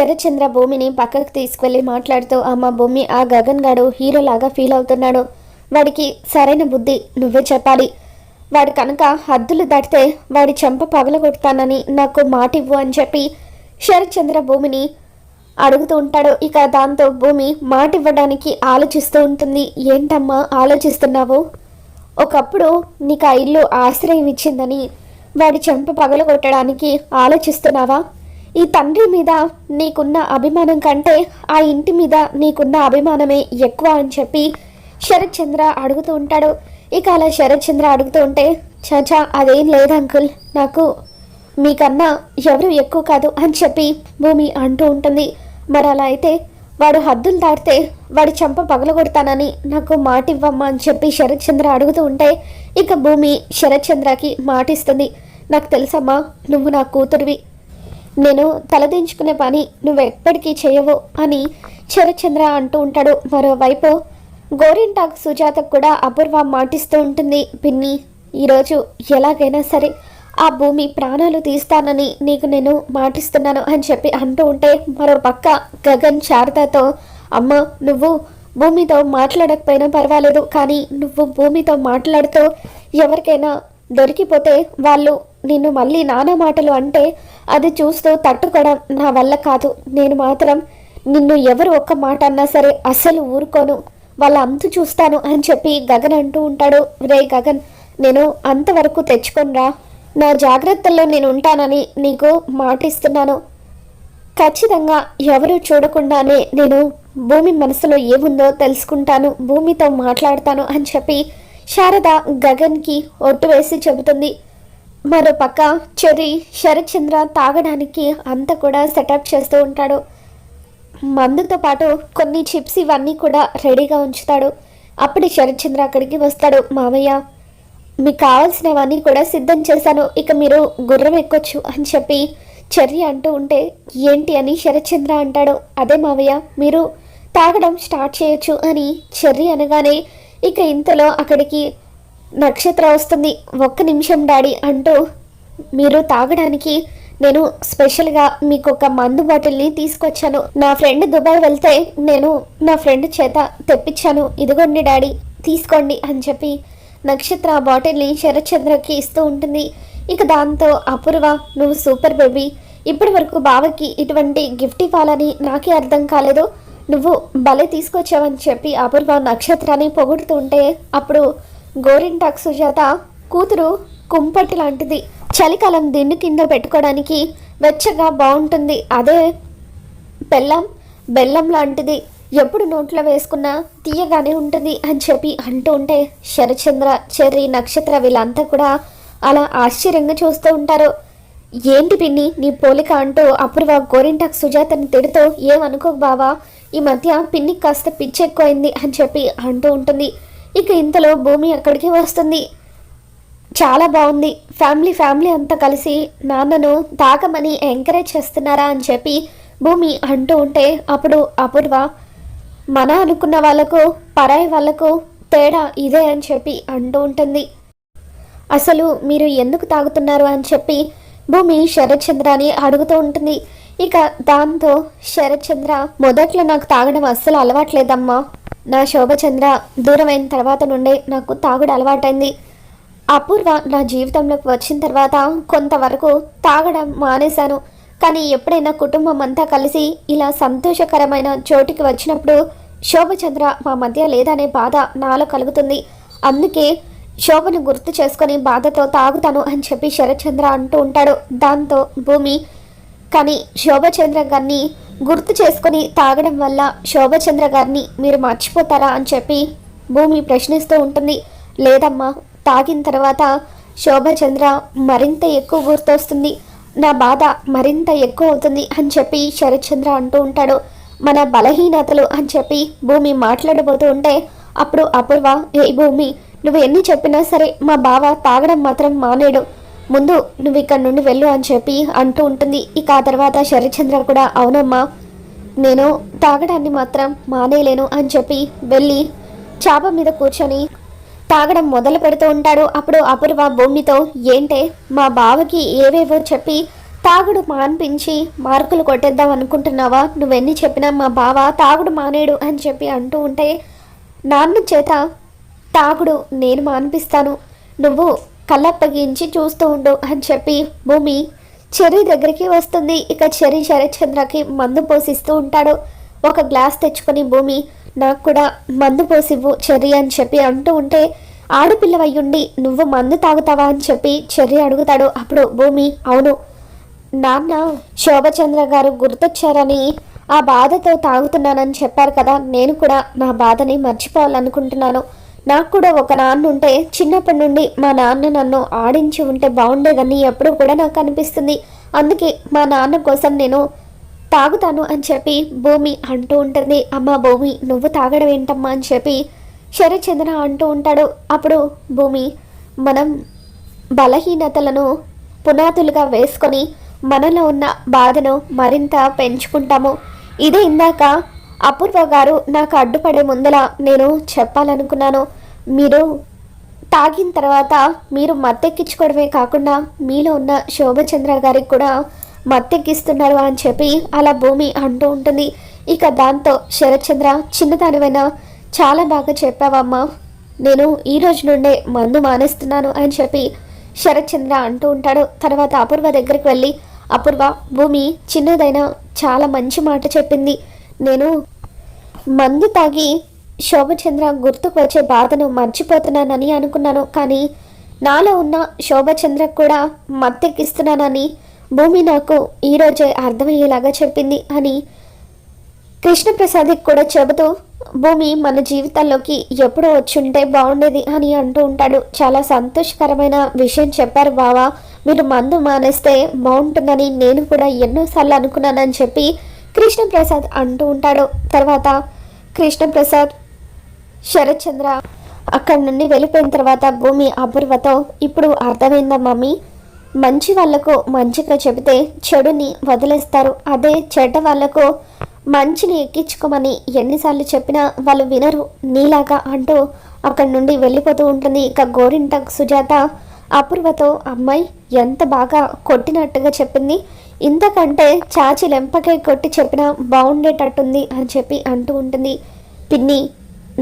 శరత్చంద్ర భూమిని పక్కకు తీసుకువెళ్ళి మాట్లాడుతూ అమ్మ భూమి ఆ గగన్ గాడు హీరోలాగా ఫీల్ అవుతున్నాడు. వాడికి సరైన బుద్ధి నువ్వే చెప్పాలి. వాడు కనుక హద్దులు దాటితే వాడి చెంప పగలగొడతానని నాకు మాట ఇవ్వు అని చెప్పి శరత్చంద్ర భూమిని అడుగుతూ ఉంటాడు. ఇక దాంతో భూమి మాట ఇవ్వడానికి ఆలోచిస్తూ ఉంటుంది. ఏంటమ్మా ఆలోచిస్తున్నావు? ఒకప్పుడు నీకు ఆ ఇల్లు ఆశ్రయం ఇచ్చిందని వాడి చెంప పగలగొట్టడానికి ఆలోచిస్తున్నావా? ఈ తండ్రి మీద నీకున్న అభిమానం కంటే ఆ ఇంటి మీద నీకున్న అభిమానమే ఎక్కువ అని చెప్పి శరత్ చంద్ర అడుగుతూ ఉంటాడు. ఇక అలా శరత్ చంద్ర అడుగుతూ ఉంటే చాచా అదేం లేదు అంకుల్. నాకు మీకన్నా ఎవరు ఎక్కువ కాదు అని చెప్పి భూమి అంటూ ఉంటుంది. మరి అలా అయితే వాడు హద్దులు దాటితే వాడి చెంప పగలగొడతానని నాకు మాట ఇవ్వమ్మా అని చెప్పి శరత్ చంద్ర అడుగుతూ ఉంటే ఇక భూమి శరత్ చంద్రకి మాటిస్తుంది. నాకు తెలుసమ్మా నువ్వు నా కూతురివి. నేను తలదించుకునే పని నువ్వు ఎప్పటికీ చేయవు అని చరచంద్ర అంటూ ఉంటాడు. మరోవైపు గోరింటాకు సుజాతకు కూడా అపూర్వ మాటిస్తూ ఉంటుంది. పిన్ని ఈరోజు ఎలాగైనా సరే ఆ భూమి ప్రాణాలు తీస్తానని నీకు నేను మాటిస్తున్నాను అని చెప్పి అంటూ ఉంటే మరో పక్క గగన్ శారదతో అమ్మ నువ్వు భూమితో మాట్లాడకపోయినా పర్వాలేదు కానీ నువ్వు భూమితో మాట్లాడుతూ ఎవరికైనా దొరికిపోతే వాళ్ళు నిన్ను మళ్ళీ నానా మాటలు అంటే అది చూస్తూ తట్టుకోవడం నా వల్ల కాదు. నేను మాత్రం నిన్ను ఎవరు ఒక్క మాట అన్నా సరే అస్సలు ఊరుకోను. వాళ్ళ అంతు చూస్తాను అని చెప్పి గగన్ అంటూ ఉంటాడు. రే గగన్ నేను అంతవరకు తెచ్చుకొనిరా నా జాగ్రత్తల్లో నేను ఉంటానని నీకు మాటిస్తున్నాను. ఖచ్చితంగా ఎవరు చూడకుండానే నేను భూమి మనసులో ఏముందో తెలుసుకుంటాను. భూమితో మాట్లాడతాను అని చెప్పి శారద గగన్కి ఒట్టు వేసి చెబుతుంది. మరో పక్క చెర్రీ శరత్చంద్ర తాగడానికి అంతా కూడా సెటప్ చేస్తూ ఉంటాడు. మందుతో పాటు కొన్ని చిప్స్ ఇవన్నీ కూడా రెడీగా ఉంచుతాడు. అప్పుడు శరత్చంద్ర అక్కడికి వస్తాడు. మామయ్య మీకు కావాల్సినవన్నీ కూడా సిద్ధం చేశాను. ఇక మీరు గుర్రం ఎక్కొచ్చు అని చెప్పి చెర్రి అంటూ ఉంటే ఏంటి అని శరత్చంద్ర అంటాడు. అదే మావయ్య మీరు తాగడం స్టార్ట్ చేయొచ్చు అని చెర్రి అనగానే ఇక ఇంతలో అక్కడికి నక్షత్ర వస్తుంది. ఒక్క నిమిషం డాడీ అంటూ మీరు తాగడానికి నేను స్పెషల్గా మీకు ఒక మందు బాటిల్ని తీసుకొచ్చాను. నా ఫ్రెండ్ దుబాయ్ వెళ్తే నేను నా ఫ్రెండ్ చేత తెప్పించాను. ఇదిగోండి డాడీ తీసుకోండి అని చెప్పి నక్షత్ర ఆ బాటిల్ని శరత్చంద్రకి ఇస్తూ ఉంటుంది. ఇక దాంతో అపూర్వ నువ్వు సూపర్ బేబీ. ఇప్పటి వరకు బావకి ఇటువంటి గిఫ్ట్ ఇవ్వాలని నాకే అర్థం కాలేదు. నువ్వు భలే తీసుకొచ్చావని చెప్పి అపూర్వ నక్షత్రాన్ని పొగుడుతుంటే అప్పుడు గోరింటాక్ సుజాత కూతురు కుంపటి లాంటిది. చలికాలం దిండు కింద పెట్టుకోవడానికి వెచ్చగా బాగుంటుంది అదే బెల్లం బెల్లం లాంటిది. ఎప్పుడు నోట్లో వేసుకున్నా తీయగానే ఉంటుంది అని చెప్పి అంటూ ఉంటే శరచంద్ర చెర్రి నక్షత్ర వీళ్ళంతా కూడా అలా ఆశ్చర్యంగా చూస్తూ ఉంటారు. ఏంటి పిన్ని నీ పోలిక? అంటూ అపూర్వ గోరింటాకు సుజాతని తిడుతూ ఏమనుకో బావా ఈ మధ్య పిన్నికి కాస్త పిచ్చి ఎక్కువైంది అని చెప్పి అంటూ ఉంటుంది. ఇక ఇంతలో భూమి అక్కడికి వస్తుంది. చాలా బాగుంది. ఫ్యామిలీ ఫ్యామిలీ అంతా కలిసి నాన్నను తాగమని ఎంకరేజ్ చేస్తున్నారా అని చెప్పి భూమి అంటూ ఉంటే అప్పుడు అపూర్వ మన అనుకున్న వాళ్ళకు పరాయి వాళ్ళకు తేడా ఇదే అని చెప్పి అంటూ ఉంటుంది. అసలు మీరు ఎందుకు తాగుతున్నారు అని చెప్పి భూమి శరత్చంద్రని అడుగుతూ ఉంటుంది. ఇక దాంతో శరత్చంద్ర మొదట్లో నాకు తాగడం అస్సలు అలవాట్లేదమ్మా. నా శోభచంద్ర దూరమైన తర్వాత నుండే నాకు తాగుడు అలవాటైంది. అపూర్వ నా జీవితంలోకి వచ్చిన తర్వాత కొంతవరకు తాగడం మానేశాను. కానీ ఎప్పుడైనా కుటుంబం అంతా కలిసి ఇలా సంతోషకరమైన చోటికి వచ్చినప్పుడు శోభచంద్ర మా మధ్య లేదనే బాధ నాలో కలుగుతుంది. అందుకే శోభను గుర్తు చేసుకొని బాధతో తాగుతాను అని చెప్పి శరత్చంద్ర అంటూ ఉంటాడు. దాంతో భూమి కానీ శోభచంద్ర గారిని గుర్తు చేసుకొని తాగడం వల్ల శోభచంద్ర గారిని మీరు మర్చిపోతారా అని చెప్పి భూమి ప్రశ్నిస్తూ ఉంటుంది. లేదమ్మా తాగిన తర్వాత శోభచంద్ర మరింత ఎక్కువ గుర్తొస్తుంది. నా బాధ మరింత ఎక్కువ అవుతుంది అని చెప్పి శరత్చంద్ర అంటూ ఉంటాడు. మన బలహీనతలు అని చెప్పి భూమి మాట్లాడబోతూ ఉంటే అప్పుడు అపూర్వ ఏ భూమి నువ్వు ఎన్ని చెప్పినా సరే మా బావ తాగడం మాత్రం మానేడు. ముందు నువ్వు ఇక్కడ నుండి వెళ్ళు అని చెప్పి అంటూ ఉంటుంది. ఇక ఆ తర్వాత శరత్చంద్ర కూడా అవునమ్మా నేను తాగడాన్ని మాత్రం మానేయలేను అని చెప్పి వెళ్ళి చాప మీద కూర్చొని తాగడం మొదలు పెడుతూ ఉంటాడు. అప్పుడు అపూర్వ భూమితో ఏంటే మా బావకి ఏవేవో చెప్పి తాగుడు మాన్పించి మార్కులు కొట్టేద్దాం అనుకుంటున్నావా? నువ్వెన్ని చెప్పినా మా బావ తాగుడు మానేడు అని చెప్పి అంటూ ఉంటే నాన్న చేత తాగుడు నేను మాన్పిస్తాను. నువ్వు కళ్ళప్పగించి చూస్తూ ఉండు అని చెప్పి భూమి చెర్రీ దగ్గరికి వస్తుంది. ఇక చెర్రీ శరత్చంద్రకి మందు పోసిస్తూ ఉంటాడు. ఒక గ్లాస్ తెచ్చుకొని భూమి నాకు కూడా మందు పోసివ్వు చెర్రీ అని చెప్పి అంటూ ఉంటే ఆడపిల్లవయ్యుండి నువ్వు మందు తాగుతావా అని చెప్పి చెర్రీ అడుగుతాడు. అప్పుడు భూమి అవును. నాన్న శోభచంద్ర గారు గుర్తొచ్చారని ఆ బాధతో తాగుతున్నానని చెప్పారు కదా. నేను కూడా నా బాధని మర్చిపోవాలనుకుంటున్నాను. నాకు కూడా ఒక నాన్న ఉంటే చిన్నప్పటి నుండి మా నాన్న నన్ను ఆడించి ఉంటే బాగుండేదని ఎప్పుడూ కూడా నాకు అనిపిస్తుంది. అందుకే మా నాన్న కోసం నేను తాగుతాను అని చెప్పి భూమి అంటూ ఉంటుంది. అమ్మ భూమి నువ్వు తాగడం ఏంటమ్మా అని చెప్పి శరచంద్ర అంటూ ఉంటాడు. అప్పుడు భూమి మనం బలహీనతలను పునాదులుగా వేసుకొని మనలో ఉన్న బాధను మరింత పెంచుకుంటాము. ఇదే ఇందాక అపూర్వ గారు నాకు అడ్డుపడే ముందల నేను చెప్పాలనుకున్నాను. మీరు తాగిన తర్వాత మీరు మత్తెక్కించుకోవడమే కాకుండా మీలో ఉన్న శోభచంద్ర గారికి కూడా మత్తెక్కిస్తున్నారు అని చెప్పి అలా భూమి అంటూ ఉంటుంది. ఇక దాంతో శరత్చంద్ర చిన్నదానివైనా చాలా బాగా చెప్పావమ్మా. నేను ఈ రోజు నుండే మందు మానేస్తున్నాను అని చెప్పి శరత్చంద్ర అంటూ ఉంటాడు. తర్వాత అపూర్వ దగ్గరికి వెళ్ళి అపూర్వ భూమి చిన్నదైనా చాలా మంచి మాట చెప్పింది. నేను మందు తాగి శోభచంద్ర గుర్తుకు వచ్చే బాధను మర్చిపోతున్నానని అనుకున్నాను. కానీ నాలో ఉన్న శోభచంద్ర కూడా మత్తెక్కిస్తున్నానని భూమి నాకు ఈరోజే అర్థమయ్యేలాగా చెప్పింది అని కృష్ణప్రసాద్కి కూడా చెబుతూ భూమి మన జీవితాల్లోకి ఎప్పుడో వచ్చుంటే బాగుండేది అని అంటూ ఉంటాడు. చాలా సంతోషకరమైన విషయం చెప్పారు బావా. మీరు మందు మానేస్తే బాగుంటుందని నేను కూడా ఎన్నోసార్లు అనుకున్నానని చెప్పి కృష్ణప్రసాద్ అంటూ ఉంటాడు. తర్వాత కృష్ణప్రసాద్ శరత్చంద్ర అక్కడి నుండి వెళ్ళిపోయిన తర్వాత భూమి అపూర్వతో ఇప్పుడు అర్థమైందా మమ్మీ? మంచి వాళ్ళకు మంచిగా చెబితే చెడుని వదిలేస్తారు. అదే చెడ్డ వాళ్ళకు మంచిని ఎక్కించుకోమని ఎన్నిసార్లు చెప్పినా వాళ్ళు వినరు. నీలాగా అంటూ అక్కడి నుండి వెళ్ళిపోతూ ఉంటుంది. ఇక గోరింట సుజాత అపూర్వతో అమ్మాయి ఎంత బాగా కొట్టినట్టుగా చెప్పింది. ఇంతకంటే చాచి లెంపకై కొట్టి చెప్పినా బాగుండేటట్టుంది అని చెప్పి అంటూ ఉంటుంది. పిన్ని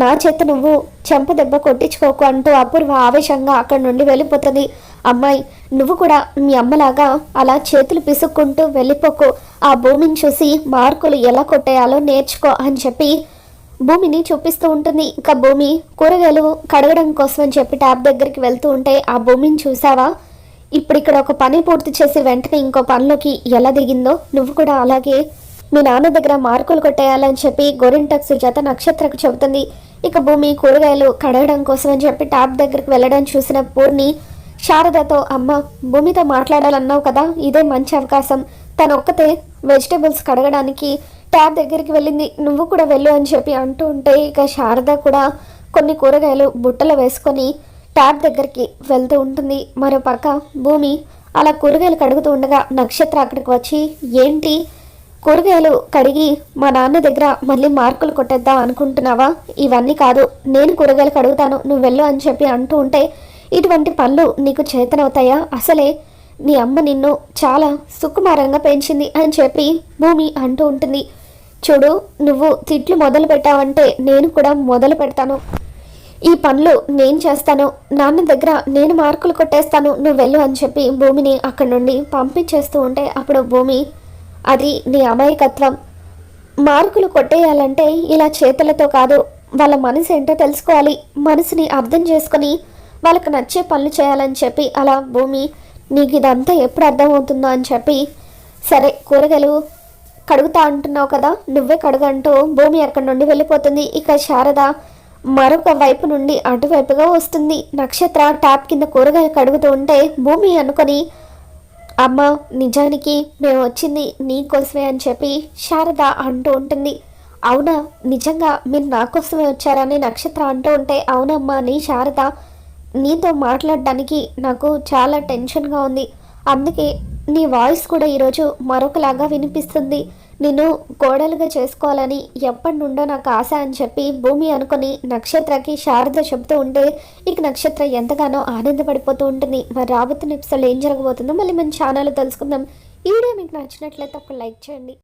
నా చేత నువ్వు చెంప దెబ్బ కొట్టించుకోకు అంటూ అపూర్వ ఆవేశంగా అక్కడి నుండి వెళ్ళిపోతుంది. అమ్మాయి నువ్వు కూడా మీ అమ్మలాగా అలా చేతులు పిసుక్కుంటూ వెళ్ళిపోకు. ఆ భూమిని చూసి మార్కులు ఎలా కొట్టేయాలో నేర్చుకో అని చెప్పి భూమిని చూపిస్తూ ఉంటుంది. ఇంకా భూమి కూరగాయలు కడగడం కోసం అని చెప్పి ట్యాబ్ దగ్గరికి వెళ్తూ ఉంటే ఆ భూమిని చూసావా? ఇప్పుడు ఇక్కడ ఒక పని పూర్తి చేసి వెంటనే ఇంకో పనిలోకి ఎలా దిగిందో నువ్వు కూడా అలాగే మీ నాన్న దగ్గర మార్కులు కొట్టేయాలని చెప్పి గోరింటక్ సుజాత నక్షత్రకు చెబుతుంది. ఇక భూమి కూరగాయలు కడగడం కోసం అని చెప్పి ట్యాబ్ దగ్గరికి వెళ్ళడం చూసిన పూర్ణి శారదతో అమ్మ భూమితో మాట్లాడాలన్నావు కదా ఇదే మంచి అవకాశం. తన ఒక్కతే వెజిటేబుల్స్ కడగడానికి ట్యాబ్ దగ్గరికి వెళ్ళింది. నువ్వు కూడా వెళ్ళు అని చెప్పి అంటూ ఉంటే ఇక శారద కూడా కొన్ని కూరగాయలు బుట్టలు వేసుకొని ట్యాప్ దగ్గరికి వెళ్తూ ఉంటుంది. మరో పక్క భూమి అలా కూరగాయలు కడుగుతూ ఉండగా నక్షత్ర అక్కడికి వచ్చి ఏంటి? కూరగాయలు కడిగి మా నాన్న దగ్గర మళ్ళీ మార్కులు కొట్టేద్దాం అనుకుంటున్నావా? ఇవన్నీ కాదు నేను కూరగాయలు కడుగుతాను నువ్వు వెళ్ళు అని చెప్పి అంటూ ఉంటే ఇటువంటి పనులు నీకు చేతనవుతాయా? అసలే నీ అమ్మ నిన్ను చాలా సుకుమారంగా పెంచింది అని చెప్పి భూమి అంటూ ఉంటుంది. చూడు నువ్వు తిట్లు మొదలు పెట్టావంటే నేను కూడా మొదలు పెడతాను. ఈ పనులు నేను చేస్తాను. నాన్న దగ్గర నేను మార్కులు కొట్టేస్తాను. నువ్వు వెళ్ళు అని చెప్పి భూమిని అక్కడి నుండి పంపించేస్తూ ఉంటే అప్పుడు భూమి అది నీ అమాయకత్వం. మార్కులు కొట్టేయాలంటే ఇలా చేతులతో కాదు వాళ్ళ మనసు ఏంటో తెలుసుకోవాలి. మనసుని అర్థం చేసుకొని వాళ్ళకి నచ్చే పనులు చేయాలని చెప్పి అలా భూమి నీకు ఇదంతా ఎప్పుడు అర్థమవుతుందో అని చెప్పి సరే కూరగాయలు కడుగుతా అంటున్నావు కదా నువ్వే కడుగంటూ భూమి అక్కడి నుండి వెళ్ళిపోతుంది. ఇక శారద మరొక వైపు నుండి అటువైపుగా వస్తుంది. నక్షత్ర ట్యాప్ కింద కూరగాయలు కడుగుతూ ఉంటే భూమి అనుకొని అమ్మ నిజానికి మేము వచ్చింది నీకోసమే అని చెప్పి శారద అంటూ ఉంటుంది. అవునా? నిజంగా మీరు నా కోసమే వచ్చారని నక్షత్ర అంటూ ఉంటే అవునమ్మా అని శారద నీతో మాట్లాడడానికి నాకు చాలా టెన్షన్గా ఉంది. అందుకే నీ వాయిస్ కూడా ఈరోజు మరొకలాగా వినిపిస్తుంది. నిన్ను కోడలుగా చేసుకోవాలని ఎప్పటి నుండో నాకు ఆశ అని చెప్పి భూమి అనుకొని నక్షత్రకి శారద చెబుతూ ఉంటే ఇక నక్షత్ర ఎంతగానో ఆనందపడిపోతూ ఉంటుంది. మరి రాబోతున్న ఎపిసోడ్ ఏం జరగబోతుందో మళ్ళీ మన ఛానల్ తెలుసుకుందాం. ఈ వీడియో మీకు నచ్చినట్లయితే ఒక లైక్ చేయండి.